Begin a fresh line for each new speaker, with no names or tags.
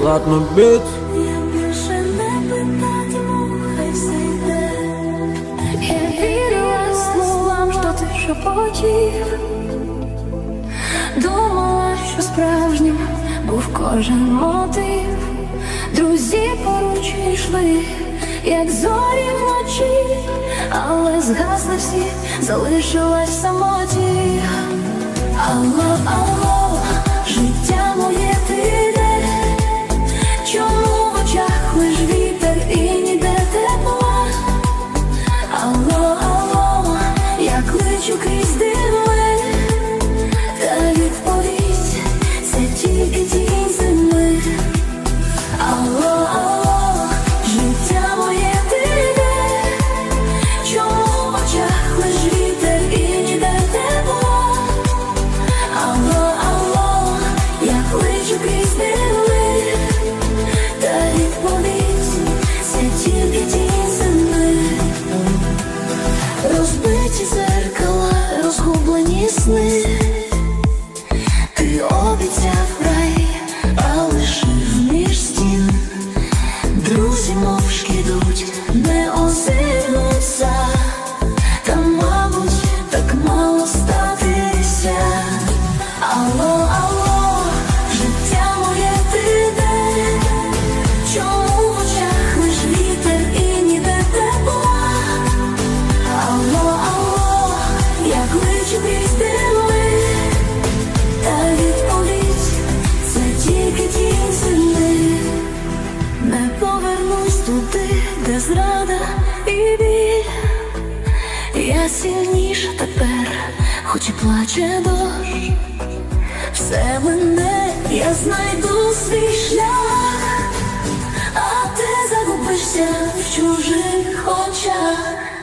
Ладно, біт
Я більше не питатиму, хай все. Я вірила словам, що ти шепотів. Думала, що справжнім був кожен мотив. Друзі поруч йшли, як зорі вночі, але згасли всі, залишилась самоті. Я кличу розгублені сни. Ти обіцяв рай, а лишив між стін. Друзі мовчки йдуть, не озирнуться, туди, де зрада і біль. Я сильніша тепер, хоч і плаче дощ. Все мене, я знайду свій шлях, а ти загубишся в чужих очах.